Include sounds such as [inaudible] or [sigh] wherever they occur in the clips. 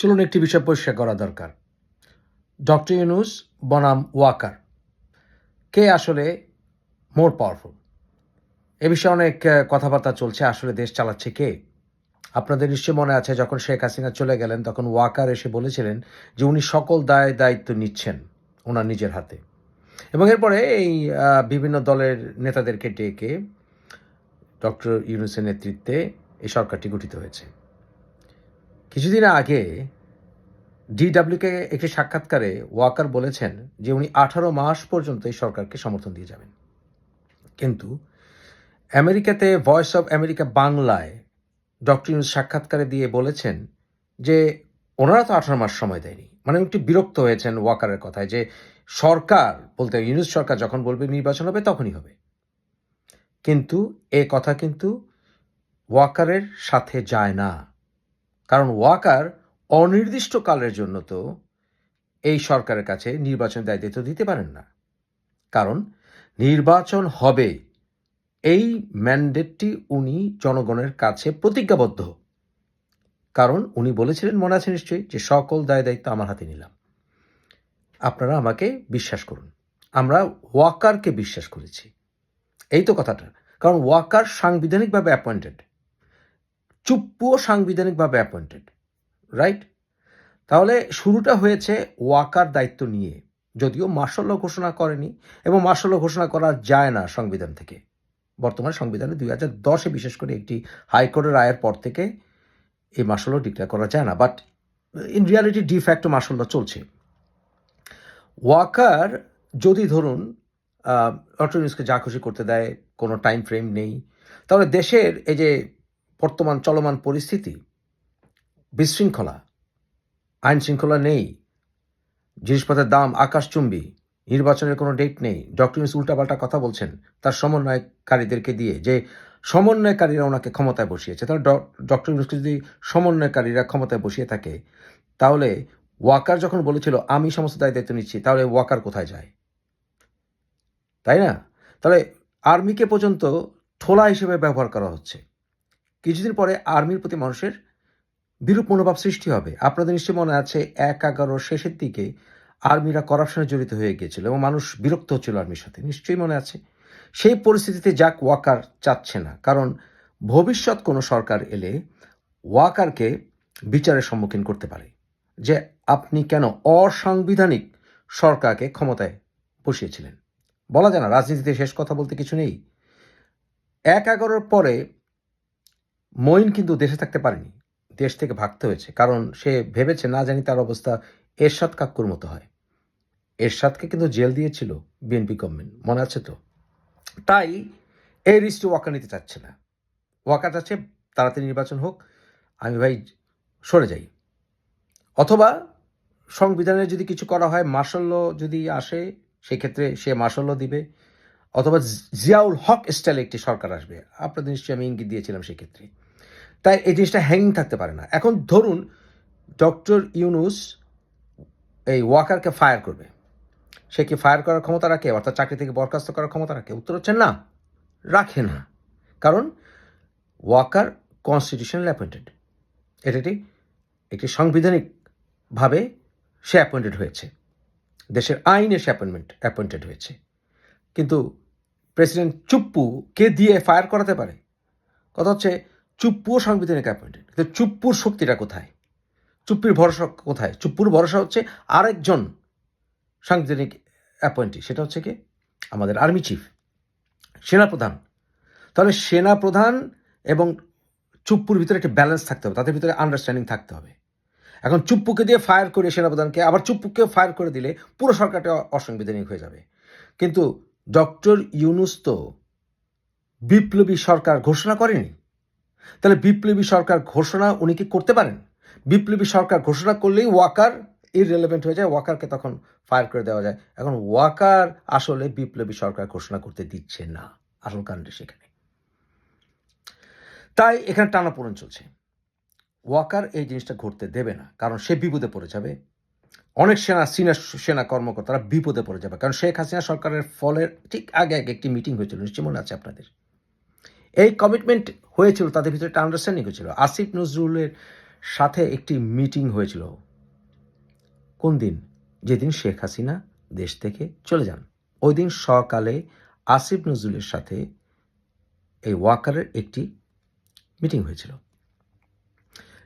চলুন একটি বিষয় পরিষ্কার করা দরকার। ডক্টর ইউনুস বনাম ওয়াকার, কে আসলে? More powerful. এ বিষয়ে অনেক কথাবার্তা চলছে, আসলে দেশ চালাচ্ছে কে? আপনাদের নিশ্চয় মনে আছে, যখন শেখ হাসিনা চলে গেলেন, তখন ওয়াকার এসে বলেছিলেন যে উনি সকল দায় দায়িত্ব নিচ্ছেন ওনার নিজের হাতে। এবং এরপরে এই বিভিন্ন দলের নেতাদেরকে ডেকে ডক্টর ইউনুসের নেতৃত্বে এই সরকারটি গঠিত হয়েছে। কিছুদিন আগে ডিডাব্লিউকে একটি সাক্ষাৎকারে ওয়াকার বলেছেন যে উনি আঠারো মাস পর্যন্ত এই সরকারকে সমর্থন দিয়ে যাবেন। কিন্তু আমেরিকাতে ভয়েস অফ আমেরিকা বাংলায় ডক্টর ইউনুস সাক্ষাৎকারে দিয়ে বলেছেন যে ওনারা তো আঠারো মাস সময় দেয়নি। মানে একটু বিরক্ত হয়েছেন ওয়াকারের কথায় যে সরকার বলতে ইউনুস সরকার যখন বলবে নির্বাচন হবে তখনই হবে। কিন্তু এ কথা কিন্তু ওয়াকারের সাথে যায় না। কারণ ওয়াকার অনির্দিষ্টকালের জন্য তো এই সরকারের কাছে নির্বাচন দায়িত্ব দিতে পারেন না। কারণ নির্বাচন হবে, এই ম্যান্ডেটটি উনি জনগণের কাছে প্রতিজ্ঞাবদ্ধ। কারণ উনি বলেছিলেন, মনে আছে নিশ্চয়ই, যে সকল দায় দায়িত্ব আমার হাতে নিলাম। আপনারা আমাকে বিশ্বাস করুন, আমরা ওয়াকারকে বিশ্বাস করেছি। এই তো কথাটা। কারণ ওয়াকার সাংবিধানিকভাবে অ্যাপয়েন্টেড চুপ্পুও সাংবিধানিকভাবে অ্যাপয়েন্টেড রাইট তাহলে শুরুটা হয়েছে ওয়াকার দায়িত্ব নিয়ে, যদিও মার্শাল্য ঘোষণা করেনি এবং মার্শাল্য ঘোষণা করা যায় না সংবিধান থেকে। বর্তমান সংবিধানে দুই হাজার দশে বিশেষ করে একটি হাইকোর্টের রায়ের পর থেকে এই মার্শাল্য ডিক্লেয়ার করা যায় না but in reality de facto martial law চলছে। ওয়াকার যদি ধরুন অটোনিউজকে যা খুশি করতে দেয়, কোনো টাইম ফ্রেম নেই, তাহলে দেশের এই যে বর্তমান চলমান পরিস্থিতি, বিশৃঙ্খলা, আইন শৃঙ্খলা নেই, জিনিসপত্রের দাম আকাশচুম্বী, নির্বাচনের কোনো ডেট নেই ডক্টর উল্টাপাল্টা কথা বলছেন তার সমন্বয়কারীদেরকে দিয়ে, যে সমন্বয়কারীরা ওনাকে ক্ষমতায় বসিয়েছে, তাহলে ডক্টর যদি সমন্বয়কারীরা ক্ষমতায় বসিয়ে থাকে, তাহলে ওয়াকার যখন বলেছিল, আমি সমস্ত দায় দায়িত্ব নিচ্ছি তাহলে ওয়াকার কোথায় যায়? তাই না? তাহলে আর্মিকে পর্যন্ত ঠোলা হিসেবে ব্যবহার করা হচ্ছে। কিছুদিন পরে আর্মির প্রতি মানুষের বিরূপ মনোভাব সৃষ্টি হবে। আপনাদের নিশ্চয়ই মনে আছে এক এগারোর শেষের দিকে আর্মিরা করাপশনে জড়িত হয়ে গিয়েছিল এবং মানুষ বিরক্ত হচ্ছিল আর্মির সাথে। নিশ্চয়ই মনে আছে। সেই পরিস্থিতিতে যাক ওয়াকার চাচ্ছে না, কারণ ভবিষ্যৎ কোনো সরকার এলে ওয়াকারকে বিচারের সম্মুখীন করতে পারে যে আপনি কেন অসাংবিধানিক সরকারকে ক্ষমতায় বসিয়েছিলেন। বলা যায় না, রাজনীতিতে শেষ কথা বলতে কিছু নেই। এক এগারোর পরে মঈন কিন্তু দেশে থাকতে পারেনি। দেশ থেকে ভাগতে হয়েছে। কারণ সে ভেবেছে, না জানি তার অবস্থা এরশাদ কাক্কুর মতো হয়। এরশাদকে কিন্তু জেল দিয়েছিল বিএনপি গভর্নমেন্ট, মনে আছে তো? তাই এই রিস্টে ওয়াকা নিতে চাচ্ছে না। ওয়াকা চাচ্ছে, তাড়াতাড়ি নির্বাচন হোক, আমি ভাই সরে যাই। অথবা সংবিধানে যদি কিছু করা হয়, মার্শাল্য যদি আসে, সেক্ষেত্রে সে মার্শাল্য দিবে। অথবা জিয়াউল হক স্টাইলে একটি সরকার আসবে। আপনাদের নিশ্চয়ই আমি ইঙ্গিত দিয়েছিলাম সেক্ষেত্রে। তাই এই জিনিসটা হ্যাঙ্গিং থাকতে পারে না। এখন ধরুন ডক্টর ইউনুস এই ওয়াকারকে ফায়ার করবে। সে কি ফায়ার করার ক্ষমতা রাখে? অর্থাৎ চাকরি থেকে বরখাস্ত করার ক্ষমতা রাখে? উত্তর হচ্ছে না, রাখে না। কারণ ওয়াকার কনস্টিটিউশনাল অ্যাপয়েন্টেড এটা একটি একটি সাংবিধানিকভাবে সে অ্যাপয়েন্টেড হয়েছে। দেশের আইনে সে অ্যাপয়েন্টমেন্ট অ্যাপয়েন্টেড হয়েছে। কিন্তু প্রেসিডেন্ট চুপ্পু কে দিয়ে ফায়ার করাতে পারে? কথা হচ্ছে চুপ্পুও সাংবিধানিক অ্যাপয়েন্টেড কিন্তু চুপ্পুর শক্তিটা কোথায়? চুপ্পির ভরসা কোথায়? চুপ্পুর ভরসা হচ্ছে আরেকজন সাংবিধানিক অ্যাপয়েন্টি সেটা হচ্ছে কি? আমাদের আর্মি চিফ সেনাপ্রধান। তাহলে সেনাপ্রধান এবং চুপ্পুর ভিতরে একটা ব্যালেন্স থাকতে হবে, তাদের ভিতরে আন্ডারস্ট্যান্ডিং থাকতে হবে। এখন চুপ্পুকে দিয়ে ফায়ার করে সেনাপ্রধানকে, আবার চুপ্পুকে ফায়ার করে দিলে পুরো সরকারটা অসাংবিধানিক হয়ে যাবে। কিন্তু ডক্টর ইউনুস তো বিপ্লবী সরকার ঘোষণা করেনি। তাহলে বিপ্লবী সরকার ঘোষণা উনি কি করতে পারেন? বিপ্লবী সরকার ঘোষণা করলেই ওয়াকার ইররেলেভেন্ট হয়ে যায়, ওয়াকারকে তখন ফায়ার করে দেওয়া যায়। এখন ওয়াকার আসলে বিপ্লবী সরকার ঘোষণা করতে দিচ্ছে না। আসল কারণটা সেখানে। তাই এখানে টানাপোড়েন চলছে। ওয়াকার এই জিনিসটা ঘটতে দেবে না, কারণ সে বিপদে পড়ে যাবে। অনেক সেনা সিনিয়র সেনা কর্মকর্তারা বিপদে পড়ে যাবে, কারণ শেখ হাসিনা সরকারের ফলের ঠিক আগে আগে একটি মিটিং হয়েছিল, নিশ্চয়ই মনে আছে আপনাদের। এই কমিটমেন্ট হয়েছিল, তাদের ভিতরে একটা আন্ডারস্ট্যান্ডিং হয়েছিল আসিফ নজরুলের সাথে একটি মিটিং হয়েছিল। কোন দিন? যেদিন শেখ হাসিনা দেশ থেকে চলে যান। ওই দিন সকালে আসিফ নজরুলের সাথে এই ওয়াকারের একটি মিটিং হয়েছিল।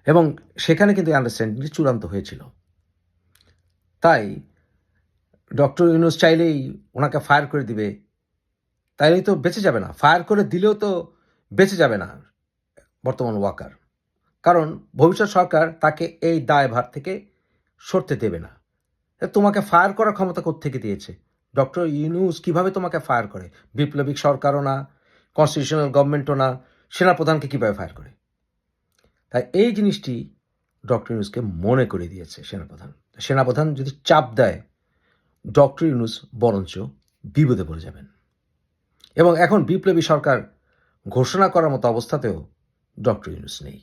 এবং সেখানে কিন্তু আন্ডারস্ট্যান্ডিংটি চূড়ান্ত হয়েছিল। তাই ডক্টর ইউনুস চাইলেই ওনাকে ফায়ার করে দিবে। তাইলেই তো বেঁচে যাবে না। ফায়ার করে দিলেও তো বেঁচে যাবে না বর্তমান ওয়াকার। কারণ ভবিষ্যৎ সরকার তাকে এই দায়ভার থেকে সরতে দেবে না। তোমাকে ফায়ার করার ক্ষমতা থেকে দিয়েছে? ডক্টর ইউনুস কীভাবে তোমাকে ফায়ার করে? বিপ্লবিক সরকারও না কনস্টিটিউশনাল গভর্নমেন্টও না, সেনাপ্রধানকে কীভাবে ফায়ার করে? তাই এই জিনিসটি ডক্টর ইউনুসকে মনে করে দিয়েছে সেনাপ্রধান। সেনাপ্রধান যদি চাপ দেয়, ডক্টর ইউনুস বরঞ্চ বিপদে পড়ে যাবেন। এবং এখন বিপ্লবী সরকার ঘোষণা করার মতো অবস্থাতেও ডক্টর ইউনুস নেই।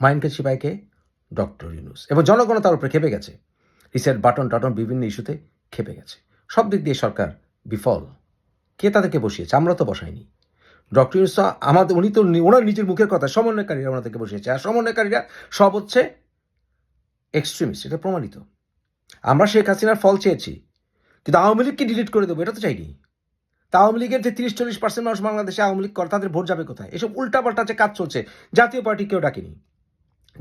মাইনকে চিপাইকে ডক্টর ইউনুস। এবং জনগণ তার উপরে খেপে গেছে। রিসেট বাটন টাটন বিভিন্ন ইস্যুতে খেপে গেছে। সব দিক দিয়ে সরকার বিফল। কে তাদেরকে বসিয়েছে? আমরা তো বসাইনি। ডক্টর ইউনুস আমাদের, উনি তো ওনার নিজের মুখের কথা, সমন্বয়কারীরা ওনাদেরকে বসিয়েছে। আর সমন্বয়কারীরা সব হচ্ছে এক্সট্রিমিস্ট এটা প্রমাণিত। আমরা শেখ হাসিনার ফল চেয়েছি। কিন্তু আওয়ামী লীগকে ডিলিট করে দেবো, এটা তো চাইনি। আওয়ামী লীগের যে তিরিশ চল্লিশ পার্সেন্ট মানুষ বাংলাদেশে আওয়ামী লীগ করে, তাদের ভোট যাবে কোথায়? এসব উল্টাপাল্টা যে কাজ চলছে। জাতীয় পার্টি কেউ ডাকেনি।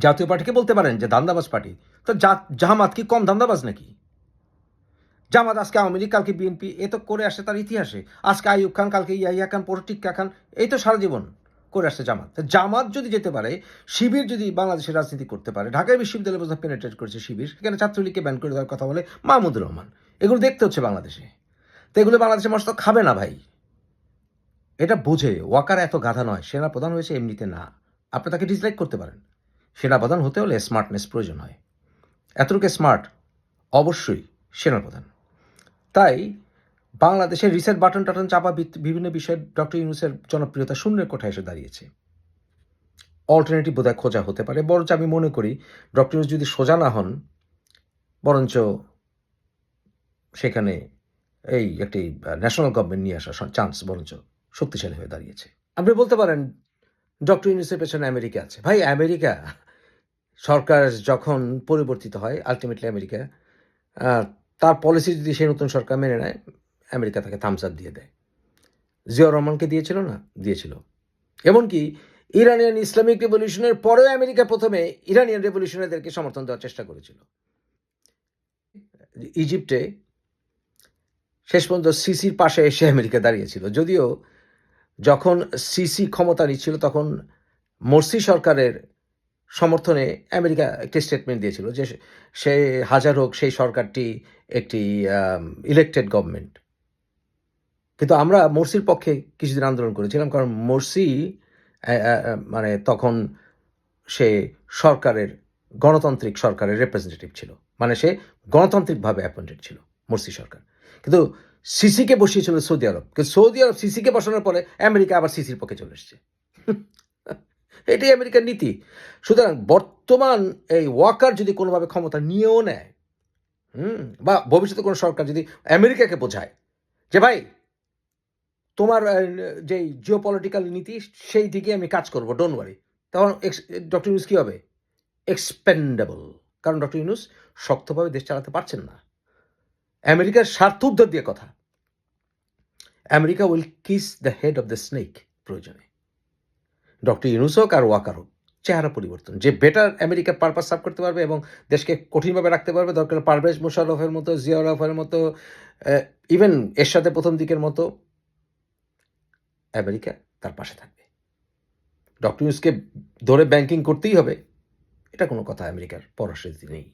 জাতীয় পার্টিকে বলতে পারেন যে দান্দাবাজ পার্টি। তো জামাত কি কম দান্দাবাজ নাকি? জামাত আজকে আওয়ামী লীগ, কালকে বিএনপি, এ তো করে আসছে তার ইতিহাসে। আজকে আইয়ুব খান, কালকে ইয়াইয়া খান পরে টিক্কা খান, এই তো সারা জীবন করে আসছে জামাত। জামাত যদি যেতে পারে, শিবির যদি বাংলাদেশের রাজনীতি করতে পারে, ঢাকায় বিশ্ববিদ্যালয় বোধহয় পেনেট্রেট করেছে শিবির, সেখানে ছাত্রলীগকে ব্যান করে দেওয়ার কথা বলে মাহমুদুর রহমান। এগুলো দেখতে হচ্ছে বাংলাদেশে। তো এগুলো বাংলাদেশের মানুষ তো খাবে না ভাই। এটা বুঝে, ওয়াকার এত গাধা নয় সেনা প্রধান হয়েছে এমনিতে না। আপনি তাকে ডিসলাইক করতে পারেন। সেনা প্রধান হতে হলে স্মার্টনেস প্রয়োজন হয়। এতটুকু স্মার্ট অবশ্যই সেনা প্রধান তাই বাংলাদেশের রিসেট বাটন টাটন চাপা বিভিন্ন বিষয়ে ডক্টর ইউনুসের জনপ্রিয়তা শূন্যের কোঠায় এসে দাঁড়িয়েছে। অল্টারনেটিভ বোধহয় খোঁজা হতে পারে, বরঞ্চ আমি মনে করি ডক্টর ইউনুস যদি সোজা না হন, বরঞ্চ সেখানে এই একটি ন্যাশনাল গভর্নমেন্ট নিয়ে আসার চান্স বরঞ্চ শক্তিশালী হয়ে দাঁড়িয়েছে। আপনি বলতে পারেন ডক্টর ইউনুসের পেছনে আমেরিকা আছে। ভাই, আমেরিকা, সরকার যখন পরিবর্তিত হয় আলটিমেটলি আমেরিকা তার পলিসি যদি সেই নতুন সরকার মেনে নেয়, আমেরিকা তাকে থামস আপ দিয়ে দেয়। জিয়া রহমানকে দিয়েছিল না? দিয়েছিল। এমনকি ইরানিয়ান ইসলামিক রেভলিউশনের পরেও আমেরিকা প্রথমে ইরানিয়ান রেভলিউশনারদেরকে সমর্থন দেওয়ার চেষ্টা করেছিল। ইজিপ্টে শেষ পর্যন্ত সিসির পাশে এসে আমেরিকা দাঁড়িয়েছিল। যদিও যখন সিসি ক্ষমতা নিচ্ছিল তখন মোরসি সরকারের সমর্থনে আমেরিকা একটি স্টেটমেন্ট দিয়েছিল যে সে হাজার হোক, সেই সরকারটি একটি ইলেকটেড গভর্নমেন্ট কিন্তু আমরা মোরসির পক্ষে কিছুদিন আন্দোলন করেছিলাম, কারণ মোরসি মানে তখন সে সরকারের, গণতান্ত্রিক সরকারের রিপ্রেজেন্টেটিভ ছিল। মানে সে গণতান্ত্রিকভাবে অ্যাপয়েন্টেড ছিল মোরসি সরকার। কিন্তু সিসিকে বসিয়েছিল সৌদি আরব। কিন্তু সৌদি আরব সিসিকে বসানোর পরে আমেরিকা আবার সিসির পক্ষে চলে এসছে। [laughs] এটাই আমেরিকার নীতি। সুতরাং বর্তমান এই ওয়াকার যদি কোনোভাবে ক্ষমতা নিয়েও নেয়, হুম, বা ভবিষ্যতে কোনো সরকার যদি আমেরিকাকে বোঝায় যে, ভাই, তোমার যে জিও পলিটিক্যাল নীতি, সেই দিকে আমি কাজ করব ডোন্ট ওয়ারি তখন ডক্টর ইউনুস কী হবে? এক্সপেন্ডেবল কারণ ডক্টর ইউনুস শক্তভাবে দেশ চালাতে পারছেন না। আমেরিকার স্বার্থ উদ্ধার দিয়ে কথা। America will kiss the head of the snake প্রয়োজনে। ডক্টর ইউনুস হোক আর ওয়াকার হোক চেহারা পরিবর্তন। যে বেটার আমেরিকার পারপাস সার্ভ করতে পারবে এবং দেশকে কঠিনভাবে রাখতে পারবে, দরকার পারভেজ মোশাররফের মতো জিয়ারফের মতো ইভেন এর সাথে প্রথম দিকের মতো, আমেরিকা তার পাশে থাকবে। ডক্টর ইউনুসকে ধরে ব্যাংকিং করতেই হবে, এটা কোনো কথা আমেরিকার পররাষ্ট্রনীতি নেই।